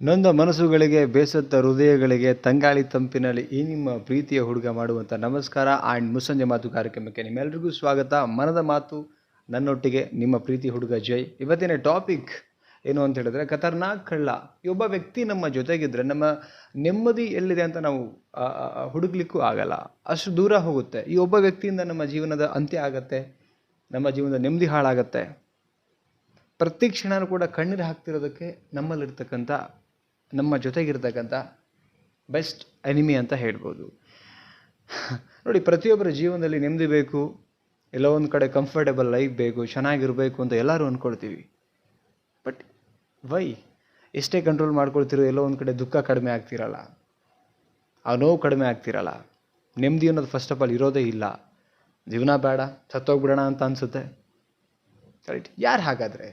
ನೊಂದ ಮನಸ್ಸುಗಳಿಗೆ, ಬೇಸತ್ತ ಹೃದಯಗಳಿಗೆ, ತಂಗಾಳಿ ತಂಪಿನಲ್ಲಿ ಈ ನಿಮ್ಮ ಪ್ರೀತಿಯ ಹುಡುಗ ಮಾಡುವಂಥ ನಮಸ್ಕಾರ ಆ್ಯಂಡ್ ಮುಸ್ಸಂಜೆ ಮಾತು ಕಾರ್ಯಕ್ರಮಕ್ಕೆ ನಿಮ್ಮೆಲ್ರಿಗೂ ಸ್ವಾಗತ. ಮನದ ಮಾತು, ನನ್ನೊಟ್ಟಿಗೆ ನಿಮ್ಮ ಪ್ರೀತಿ ಹುಡುಗ ಜೈ ಇವತ್ತಿನ ಟಾಪಿಕ್ ಏನು ಅಂತ ಹೇಳಿದ್ರೆ, ಖತರ್ನಾಕ್ ಕಳ್ಳ ಈ ಒಬ್ಬ ವ್ಯಕ್ತಿ ನಮ್ಮ ಜೊತೆಗಿದ್ರೆ, ನಮ್ಮ ನೆಮ್ಮದಿ ಎಲ್ಲಿದೆ ಅಂತ ನಾವು ಹುಡುಕ್ಲಿಕ್ಕೂ ಆಗಲ್ಲ. ಅಷ್ಟು ದೂರ ಹೋಗುತ್ತೆ. ಈ ಒಬ್ಬ ವ್ಯಕ್ತಿಯಿಂದ ನಮ್ಮ ಜೀವನದ ಅಂತ್ಯ ಆಗತ್ತೆ. ನಮ್ಮ ಜೀವನದ ನೆಮ್ಮದಿ ಹಾಳಾಗತ್ತೆ. ಪ್ರತಿ ಕ್ಷಣನೂ ಕೂಡ ಕಣ್ಣೀರು ಹಾಕ್ತಿರೋದಕ್ಕೆ ನಮ್ಮಲ್ಲಿರ್ತಕ್ಕಂಥ ನಮ್ಮ ಜೊತೆಗಿರ್ತಕ್ಕಂಥ ಬೆಸ್ಟ್ ಎನಿಮಿ ಅಂತ ಹೇಳ್ಬೋದು. ನೋಡಿ, ಪ್ರತಿಯೊಬ್ಬರ ಜೀವನದಲ್ಲಿ ನೆಮ್ಮದಿ ಬೇಕು, ಎಲ್ಲೋ ಒಂದು ಕಡೆ ಕಂಫರ್ಟೇಬಲ್ ಲೈಫ್ ಬೇಕು, ಚೆನ್ನಾಗಿರಬೇಕು ಅಂತ ಎಲ್ಲರೂ ಅಂದ್ಕೊಳ್ತೀವಿ ಬಟ್ ವೈ ಎಷ್ಟೇ ಕಂಟ್ರೋಲ್ ಮಾಡ್ಕೊಳ್ತಿರೋ ಎಲ್ಲೋ ಒಂದು ಕಡೆ ದುಃಖ ಕಡಿಮೆ ಆಗ್ತಿರಲ್ಲ. ಆ ನೋವು ಕಡಿಮೆ ಆಗ್ತಿರಲ್ಲ. ನೆಮ್ಮದಿ ಅನ್ನೋದು ಫಸ್ಟ್ ಆಫ್ ಆಲ್ ಇರೋದೇ ಇಲ್ಲ. ಜೀವನ ಬೇಡ, ಸತ್ತೋಗ್ಬಿಡೋಣ ಅಂತ ಅನಿಸುತ್ತೆ. ರೈಟ್ ಯಾರು ಹಾಗಾದರೆ?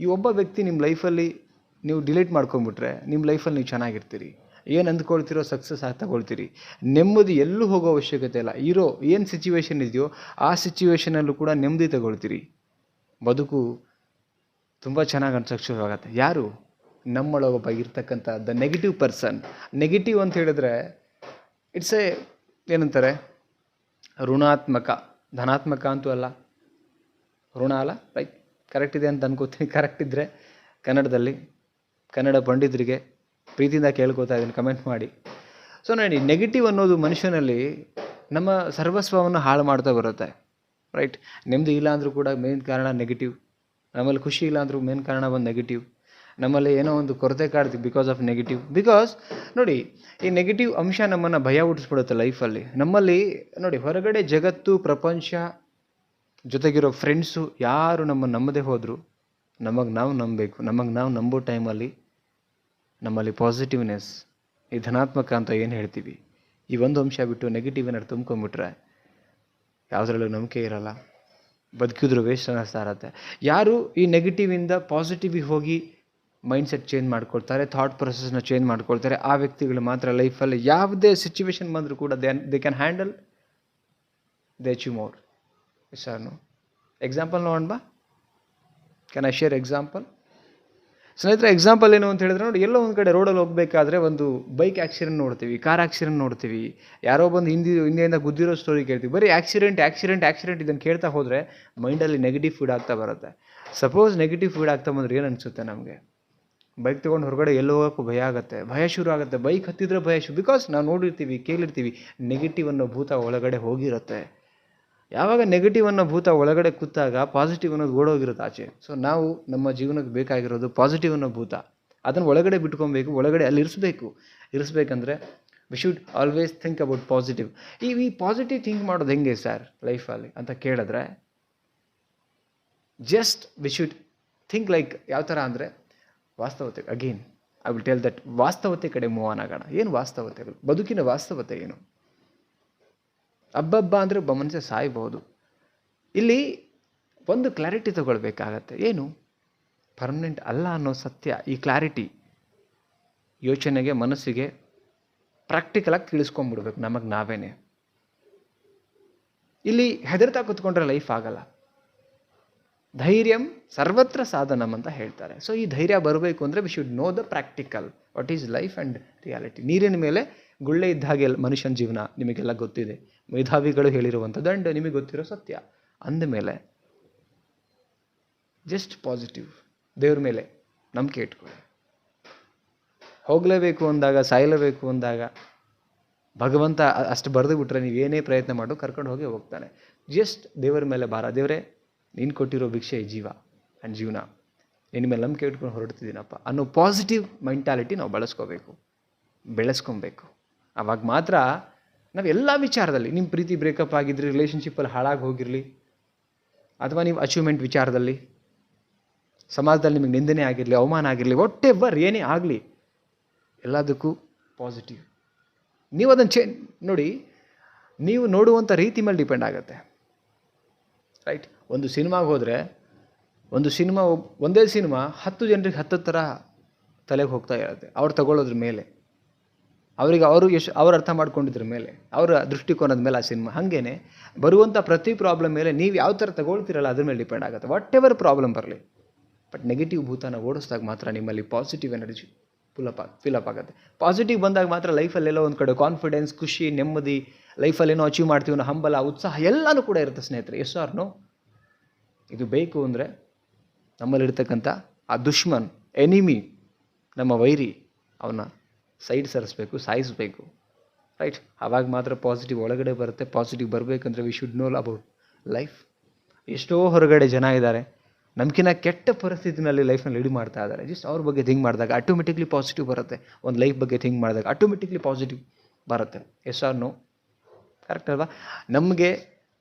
ಈ ಒಬ್ಬ ವ್ಯಕ್ತಿ ನಿಮ್ಮ ಲೈಫಲ್ಲಿ ನೀವು ಡಿಲೀಟ್ ಮಾಡ್ಕೊಂಬಿಟ್ರೆ ನಿಮ್ಮ ಲೈಫಲ್ಲಿ ನೀವು ಚೆನ್ನಾಗಿರ್ತೀರಿ. ಏನು ಅಂದ್ಕೊಳ್ತಿರೋ ಸಕ್ಸಸ್ ಆಗಿ ತಗೊಳ್ತೀರಿ. ನೆಮ್ಮದಿ ಎಲ್ಲೂ ಹೋಗೋ ಅವಶ್ಯಕತೆ ಇಲ್ಲ. ಇರೋ ಏನು ಸಿಚುವೇಶನ್ ಇದೆಯೋ ಆ ಸಿಚುವೇಶನಲ್ಲೂ ಕೂಡ ನೆಮ್ಮದಿ ತಗೊಳ್ತೀರಿ. ಬದುಕು ತುಂಬ ಚೆನ್ನಾಗಿ ಅನ್ಸೋಕ್ಕೆ ಶುರುವಾಗತ್ತೆ ಯಾರು ನಮ್ಮೊಳಗೊಬ್ಬ ಇರ್ತಕ್ಕಂಥ ದ ನೆಗೆಟಿವ್ ಪರ್ಸನ್ ನೆಗೆಟಿವ್ ಅಂತ ಹೇಳಿದ್ರೆ ಇಟ್ಸ್ ಎ ಏನಂತಾರೆ? ಋಣಾತ್ಮಕ. ಧನಾತ್ಮಕ ಅಂತೂ ಅಲ್ಲ. ಋಣ ಅಲ್ಲ ರೈಟ್ ಕರೆಕ್ಟ್ ಇದೆ ಅಂತ ಅನ್ಕೋತೀನಿ. ಕರೆಕ್ಟ್ ಇದ್ದರೆ ಕನ್ನಡದಲ್ಲಿ ಕನ್ನಡ ಪಂಡಿತರಿಗೆ ಪ್ರೀತಿಯಿಂದ ಕೇಳ್ಕೊತಾ ಇದ್ದೀನಿ ಕಮೆಂಟ್ ಮಾಡಿ. ಸೊ ನೋಡಿ ನೆಗೆಟಿವ್ ಅನ್ನೋದು ಮನುಷ್ಯನಲ್ಲಿ ನಮ್ಮ ಸರ್ವಸ್ವವನ್ನು ಹಾಳು ಮಾಡ್ತಾ ಬರುತ್ತೆ ರೈಟ್ ನೆಮ್ಮದಿ ಇಲ್ಲ ಅಂದರೂ ಕೂಡ ಮೇನ್ ಕಾರಣ ನೆಗೆಟಿವ್ ನಮ್ಮಲ್ಲಿ ಖುಷಿ ಇಲ್ಲ ಅಂದರೂ ಮೇನ್ ಕಾರಣ ಒಂದು ನೆಗೆಟಿವ್ ನಮ್ಮಲ್ಲಿ ಏನೋ ಒಂದು ಕೊರತೆ ಕಾಡ್ತೀವಿ ಬಿಕಾಸ್ ಆಫ್ ನೆಗೆಟಿವ್ ಬಿಕಾಸ್ ನೋಡಿ, ಈ ನೆಗೆಟಿವ್ ಅಂಶ ನಮ್ಮನ್ನು ಭಯ ಹುಟ್ಟಿಸ್ಬಿಡುತ್ತೆ ಲೈಫಲ್ಲಿ ನಮ್ಮಲ್ಲಿ ನೋಡಿ, ಹೊರಗಡೆ ಜಗತ್ತು, ಪ್ರಪಂಚ ಜೊತೆಗಿರೋ ಫ್ರೆಂಡ್ಸು ಯಾರು ನಮ್ಮ ನಮ್ಮದೇ ಹೋದರು ನಮಗೆ ನಾವು ನಂಬಬೇಕು, ನಮಗೆ ನಾವು ನಂಬೋ ಟೈಮಲ್ಲಿ ನಮ್ಮಲ್ಲಿ ಪಾಸಿಟಿವ್ನೆಸ್ ಈ ಧನಾತ್ಮಕ ಅಂತ ಏನು ಹೇಳ್ತೀವಿ? ಈ ಒಂದು ಅಂಶ ಬಿಟ್ಟು ನೆಗೆಟಿವ್ ಏನಾದ್ರು ತುಂಬ್ಕೊಂಬಿಟ್ರೆ ಯಾವುದ್ರಲ್ಲೂ ನಂಬಿಕೆ ಇರಲ್ಲ. ಬದುಕಿದ್ರು ವೇಸ್ಟ್ ಅನ್ನಿಸ್ತಾ ಯಾರು ಈ ನೆಗೆಟಿವಿಂದ ಪಾಸಿಟಿವಿಗೆ ಹೋಗಿ ಮೈಂಡ್ಸೆಟ್ ಚೇಂಜ್ ಮಾಡ್ಕೊಳ್ತಾರೆ ಥಾಟ್ ಪ್ರೊಸೆಸ್ನ ಚೇಂಜ್ ಮಾಡ್ಕೊಳ್ತಾರೆ, ಆ ವ್ಯಕ್ತಿಗಳು ಮಾತ್ರ ಲೈಫಲ್ಲಿ ಯಾವುದೇ ಸಿಚುವೇಶನ್ ಬಂದರೂ ಕೂಡ they they can handle they achieve more sir no example ನೋಡೋಣ ಬಾ. ಕ್ಯಾನ್ ಐ ಶೇರ್ ಎಕ್ಸಾಂಪಲ್ ಸ್ನೇಹಿತರೆ ಎಕ್ಸಾಂಪಲ್ ಏನು ಅಂತ ಹೇಳಿದ್ರೆ ನೋಡಿ, ಎಲ್ಲೋ ಒಂದು ಕಡೆ ರೋಡಲ್ಲಿ ಹೋಗಬೇಕಾದ್ರೆ ಒಂದು ಬೈಕ್ ಆಕ್ಸಿಡೆಂಟ್ ನೋಡ್ತೀವಿ ಕಾರ್ ಆಕ್ಸಿಡೆಂಟ್ ನೋಡ್ತೀವಿ. ಯಾರೋ ಬಂದು ಹಿಂದಿ, ಹಿಂದೆಯಿಂದ ಗುದ್ದಿರೋ ಸ್ಟೋರಿ ಕೇಳ್ತೀವಿ. ಬರೀ ಆಕ್ಸಿಡೆಂಟ್ ಆಕ್ಸಿಡೆಂಟ್ ಆಕ್ಸಿಡೆಂಟ್ ಇದನ್ನು ಕೇಳ್ತಾ ಹೋದರೆ ಮೈಂಡಲ್ಲಿ ನೆಗೆಟಿವ್ ಫೀಡ್ ಆಗ್ತಾ ಬರುತ್ತೆ. ಸಪೋಸ್ ನೆಗೆಟಿವ್ ಫೀಡ್ ಆಗ್ತಾ ಬಂದರೆ ಏನು ಅನಿಸುತ್ತೆ ನಮಗೆ? ಬೈಕ್ ತೊಗೊಂಡು ಹೊರಗಡೆ ಎಲ್ಲೋ ಹೋಗೋಕ್ಕೂ ಭಯ ಆಗುತ್ತೆ. ಭಯ ಶುರು ಆಗುತ್ತೆ. ಬೈಕ್ ಹತ್ತಿದ್ರೆ ಭಯ ಶುರು ಬಿಕಾಸ್ ನಾವು ನೋಡಿರ್ತೀವಿ, ಕೇಳಿರ್ತೀವಿ ನೆಗೆಟಿವ್ ಅನ್ನೋ ಭೂತ ಒಳಗಡೆ ಹೋಗಿರುತ್ತೆ. ಯಾವಾಗ ನೆಗೆಟಿವ್ ಅನ್ನೋ ಭೂತ ಒಳಗಡೆ ಕೂತಾಗ ಪಾಸಿಟಿವ್ ಅನ್ನೋದು ಓಡೋಗಿರುತ್ತೆ ಆಚೆ. ಸೊ ನಾವು ನಮ್ಮ ಜೀವನಕ್ಕೆ ಬೇಕಾಗಿರೋದು ಪಾಸಿಟಿವ್ ಅನ್ನೋ ಭೂತ. ಅದನ್ನು ಒಳಗಡೆ ಬಿಟ್ಕೊಬೇಕು, ಒಳಗಡೆ ಅಲ್ಲಿ ಇರಿಸ್ಬೇಕು. ಇರಿಸ್ಬೇಕಂದ್ರೆ we should always think about positive ಈ ಈ ಪಾಸಿಟಿವ್ ಥಿಂಕ್ ಮಾಡೋದು ಹೆಂಗೆ ಸರ್ ಲೈಫಲ್ಲಿ ಅಂತ ಕೇಳಿದ್ರೆ just we should think like ಯಾವ ಥರ ಅಂದರೆ, ವಾಸ್ತವತೆ again I will tell that ವಾಸ್ತವತೆ ಕಡೆ ಮೂವ್ ಆನ್ ಆಗೋಣ. ಏನು ವಾಸ್ತವತೆಗಳು? ಬದುಕಿನ ವಾಸ್ತವತೆ ಏನು? ಹಬ್ಬಬ್ಬ ಅಂದರೆ ಒಬ್ಬ ಮನುಷ್ಯ ಸಾಯ್ಬೋದು ಇಲ್ಲಿ ಒಂದು ಕ್ಲಾರಿಟಿ ತಗೊಳ್ಬೇಕಾಗತ್ತೆ. ಏನು? ಪರ್ಮನೆಂಟ್ ಅಲ್ಲ ಅನ್ನೋ ಸತ್ಯ, ಈ ಕ್ಲಾರಿಟಿ ಯೋಚನೆಗೆ, ಮನಸ್ಸಿಗೆ ಪ್ರಾಕ್ಟಿಕಲಾಗಿ ತಿಳಿಸ್ಕೊಂಡ್ಬಿಡ್ಬೇಕು ನಮಗೆ ನಾವೇನೆ. ಇಲ್ಲಿ ಹೆದರ್ತಾ ಕೂತ್ಕೊಂಡ್ರೆ ಲೈಫ್ ಆಗಲ್ಲ. ಧೈರ್ಯಂ ಸರ್ವತ್ರ ಸಾಧನಂ ಅಂತ ಹೇಳ್ತಾರೆ. ಸೊ ಈ ಧೈರ್ಯ ಬರಬೇಕು ಅಂದರೆ we should know the practical what is life and reality ನೀರಿನ ಮೇಲೆ ಗುಳ್ಳೆ ಇದ್ದ ಹಾಗೆ ಮನುಷ್ಯನ ಜೀವನ ನಿಮಗೆಲ್ಲ ಗೊತ್ತಿದೆ. ಮೇಧಾವಿಗಳು ಹೇಳಿರುವಂಥ ದಂಡ ನಿಮಗೆ ಗೊತ್ತಿರೋ ಸತ್ಯ. ಅಂದ ಮೇಲೆ ಜಸ್ಟ್ ಪಾಸಿಟಿವ್ ದೇವ್ರ ಮೇಲೆ ನಂಬಿಕೆ ಇಟ್ಕೊಳ್ಳಿ. ಹೋಗಲೇಬೇಕು ಅಂದಾಗ, ಸಾಯಲೇಬೇಕು ಅಂದಾಗ, ಭಗವಂತ ಅಷ್ಟು ಬರೆದು ಬಿಟ್ರೆ ನೀವೇನೇ ಪ್ರಯತ್ನ ಮಾಡು ಕರ್ಕೊಂಡು ಹೋಗಿ ಹೋಗ್ತಾನೆ. ಜಸ್ಟ್ ದೇವರ ಮೇಲೆ ಬಾರ. ದೇವರೇ ನೀನು ಕೊಟ್ಟಿರೋ ಭಿಕ್ಷೆ ಜೀವ ಆ್ಯಂಡ್ ಜೀವನ. ನಿನ್ನ ಮೇಲೆ ನಂಬಿಕೆ ಇಟ್ಕೊಂಡು ಹೊರಡ್ತಿದ್ದೀನಪ್ಪ. ಅನ್ನೋ ಪಾಸಿಟಿವ್ ಮೆಂಟಾಲಿಟಿ ನಾವು ಬಳಸ್ಕೋಬೇಕು. ಬೆಳೆಸ್ಕೊಬೇಕು. ಆವಾಗ ಮಾತ್ರ ನಾವು ಎಲ್ಲ ವಿಚಾರದಲ್ಲಿ ನಿಮ್ಮ ಪ್ರೀತಿ ಬ್ರೇಕಪ್ ಆಗಿದ್ರಿ ರಿಲೇಷನ್ಶಿಪ್ಪಲ್ಲಿ ಹಾಳಾಗಿ ಹೋಗಿರಲಿ, ಅಥವಾ ನೀವು ಅಚೀವ್ಮೆಂಟ್ ವಿಚಾರದಲ್ಲಿ, ಸಮಾಜದಲ್ಲಿ ನಿಮಗೆ ನಿಂದನೆ ಆಗಿರಲಿ, ಅವಮಾನ ಆಗಿರಲಿ ಒಟ್ಟೆ ಬರ್ ಏನೇ ಆಗಲಿ, ಎಲ್ಲದಕ್ಕೂ ಪಾಸಿಟಿವ್ ನೀವು ಅದನ್ನು ಚೇ, ನೋಡಿ, ನೀವು ನೋಡುವಂಥ ರೀತಿ ಮೇಲೆ ಡಿಪೆಂಡ್ ಆಗುತ್ತೆ. ರೈಟ್ ಒಂದು ಸಿನಿಮಾಗೆ ಹೋದರೆ, ಒಂದು ಸಿನಿಮಾ ಒಂದೇ ಸಿನಿಮಾ ಹತ್ತು ಜನರಿಗೆ ಹತ್ತು ಥರ ತಲೆಗೆ ಹೋಗ್ತಾ ಇರುತ್ತೆ. ಅವ್ರು ತಗೊಳ್ಳೋದ್ರ ಮೇಲೆ. ಅವರಿಗೆ ಅವರು ಎಷ್ಟು ಅವ್ರು ಅರ್ಥ ಮಾಡ್ಕೊಂಡಿದ್ರ ಮೇಲೆ. ಅವರ ದೃಷ್ಟಿಕೋನದ ಮೇಲೆ ಆ ಸಿನಿಮಾ. ಹಾಗೇನೆ ಬರುವಂಥ ಪ್ರತಿ ಪ್ರಾಬ್ಲಮ್ ಮೇಲೆ ನೀವು ಯಾವ ಥರ ತಗೊಳ್ತೀರಲ್ಲ ಅದ್ರ ಮೇಲೆ ಡಿಪೆಂಡ್ ಆಗುತ್ತೆ. ವಾಟ್ ಎವರ್ ಪ್ರಾಬ್ಲಮ್ ಬರಲಿ. ಬಟ್ ನೆಗೆಟಿವ್ ಭೂತನ ಓಡಿಸ್ದಾಗ ಮಾತ್ರ ನಿಮ್ಮಲ್ಲಿ positive energy full up fill up ಆಗುತ್ತೆ. ಪಾಸಿಟಿವ್ ಬಂದಾಗ ಮಾತ್ರ ಲೈಫಲ್ಲೆಲ್ಲೋ ಒಂದು ಕಡೆ ಕಾನ್ಫಿಡೆನ್ಸ್ ಖುಷಿ, ನೆಮ್ಮದಿ ಲೈಫಲ್ಲಿ ಏನೋ ಅಚೀವ್ ಮಾಡ್ತೀವಿ ಅನ್ನೋ ಹಂಬಲ, ಉತ್ಸಾಹ ಎಲ್ಲನೂ ಕೂಡ ಇರುತ್ತೆ ಸ್ನೇಹಿತರೆ. ಎಸ್ ಆರ್ ನೋ ಇದು ಬೇಕು ಅಂದರೆ ನಮ್ಮಲ್ಲಿರ್ತಕ್ಕಂಥ ಆ ದುಶ್ಮನ್ ಎನಿಮಿ ನಮ್ಮ ವೈರಿ ಅವನ್ನ ಸೈಡ್ ಸರಿಸ್ಬೇಕು, ಸಾಯಿಸಬೇಕು. ರೈಟ್ ಆವಾಗ ಮಾತ್ರ ಪಾಸಿಟಿವ್ ಒಳಗಡೆ ಬರುತ್ತೆ. ಪಾಸಿಟಿವ್ ಬರಬೇಕಂದ್ರೆ we should know about life ಎಷ್ಟೋ ಹೊರಗಡೆ ಜನ ಇದ್ದಾರೆ. ನಮ್ಗಿನ್ನ ಕೆಟ್ಟ ಪರಿಸ್ಥಿತಿನಲ್ಲಿ ಲೈಫ್ನಲ್ಲಿ ಲೀಡ್ ಮಾಡ್ತಾ ಇದ್ದಾರೆ. ಜಸ್ಟ್ ಅವ್ರ ಬಗ್ಗೆ ಥಿಂಕ್ ಮಾಡಿದಾಗ ಆಟೋಮೆಟಿಕ್ಲಿ ಪಾಸಿಟಿವ್ ಬರುತ್ತೆ. ಒಂದು ಲೈಫ್ ಬಗ್ಗೆ ಥಿಂಕ್ ಮಾಡಿದಾಗ ಆಟೋಮೆಟಿಕ್ಲಿ ಪಾಸಿಟಿವ್ ಬರುತ್ತೆ. ಎಸ್ ಆರ್ ನೋ ಕರೆಕ್ಟ್ ಅಲ್ವಾ? ನಮಗೆ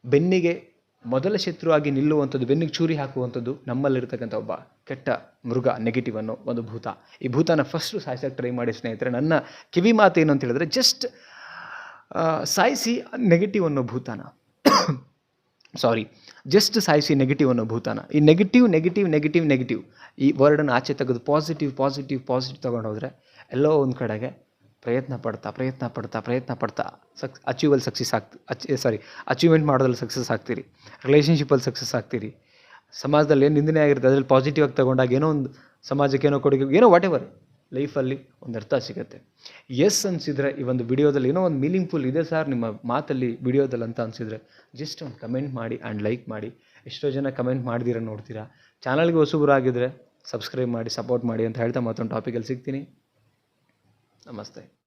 ಬೆನ್ನಿಗೆ ಮೊದಲ ಶತ್ರುವಾಗಿ ನಿಲ್ಲುವಂಥದ್ದು, ಬೆನ್ನಿಗೆ ಚೂರಿ ಹಾಕುವಂಥದ್ದು ನಮ್ಮಲ್ಲಿರ್ತಕ್ಕಂಥ ಒಬ್ಬ ಕೆಟ್ಟ ಮೃಗ ನೆಗೆಟಿವ್ ಅನ್ನೋ ಒಂದು ಭೂತ. ಈ ಭೂತನ ಫಸ್ಟು ಸಾಯಿಸೋಕ್ಕೆ ಟ್ರೈ ಮಾಡಿ ಸ್ನೇಹಿತರೆ, ನನ್ನ ಕಿವಿ ಮಾತು ಏನು ಅಂತ ಹೇಳಿದ್ರೆ ಜಸ್ಟ್ ಸಾಯಿಸಿ ನೆಗೆಟಿವ್ ಅನ್ನೋ ಭೂತನ. ಸಾರಿ ಜಸ್ಟ್ ಸಾಯಿಸಿ ನೆಗೆಟಿವ್ ಅನ್ನೋ ಭೂತಾನ. ಈ ನೆಗೆಟಿವ್ ನೆಗೆಟಿವ್ ನೆಗೆಟಿವ್ ನೆಗೆಟಿವ್ ಈ ವರ್ಡನ್ನು ಆಚೆ ತೆಗೆದು ಪಾಸಿಟಿವ್ ಪಾಸಿಟಿವ್ ಪಾಸಿಟಿವ್ ತೊಗೊಂಡು ಹೋದರೆ ಎಲ್ಲೋ ಒಂದು ಕಡೆಗೆ ಪ್ರಯತ್ನ ಪಡ್ತಾ ಪ್ರಯತ್ನ ಪಡ್ತಾ ಪ್ರಯತ್ನ ಪಡ್ತಾ ಸಕ್ ಅಚೀವಲ್ ಸಕ್ಸಸ್ ಆಗ್ತಿ ಅಚ್ ಸಾರಿ ಅಚೀವ್ಮೆಂಟ್ ಮಾಡೋದ್ರಲ್ಲಿ ಸಕ್ಸಸ್ ಆಗ್ತೀರಿ. ರಿಲೇಷನ್ಶಿಪ್ಪಲ್ಲಿ ಸಕ್ಸಸ್ ಆಗ್ತೀರಿ. ಸಮಾಜದಲ್ಲಿ ಏನು ನಿಂದನೆ ಆಗಿರುತ್ತೆ, ಅದರಲ್ಲಿ ಪಾಸಿಟಿವ್ ಆಗಿ ತಗೊಂಡಾಗ ಏನೋ ಒಂದು ಸಮಾಜಕ್ಕೆ ಏನೋ ಕೊಡುಗೆ, ಏನೋ ವಾಟ್ ಎವರ್ ಲೈಫಲ್ಲಿ ಒಂದು ಅರ್ಥ ಸಿಗುತ್ತೆ. ಎಸ್ ಅನಿಸಿದರೆ ಈ ಒಂದು ವಿಡಿಯೋದಲ್ಲಿ ಏನೋ ಒಂದು ಮೀನಿಂಗ್ಫುಲ್ ಇದೆ ಸರ್ ನಿಮ್ಮ ಮಾತಲ್ಲಿ ವಿಡಿಯೋದಲ್ಲಿ ಅಂತ ಅನಿಸಿದರೆ ಜಸ್ಟ್ ಒಂದು ಕಮೆಂಟ್ ಮಾಡಿ ಆ್ಯಂಡ್ ಲೈಕ್ ಮಾಡಿ. ಎಷ್ಟೋ ಜನ ಕಮೆಂಟ್ ಮಾಡ್ದಿರ ನೋಡ್ತೀರಾ. ಚಾನಲ್ಗೆ ಹೊಸಬರಾಗಿದ್ದರೆ ಸಬ್ಸ್ಕ್ರೈಬ್ ಮಾಡಿ ಸಪೋರ್ಟ್ ಮಾಡಿ ಅಂತ ಹೇಳ್ತಾ ಮತ್ತೊಂದು ಟಾಪಿಕಲ್ಲಿ ಸಿಗ್ತೀನಿ. ನಮಸ್ತೆ.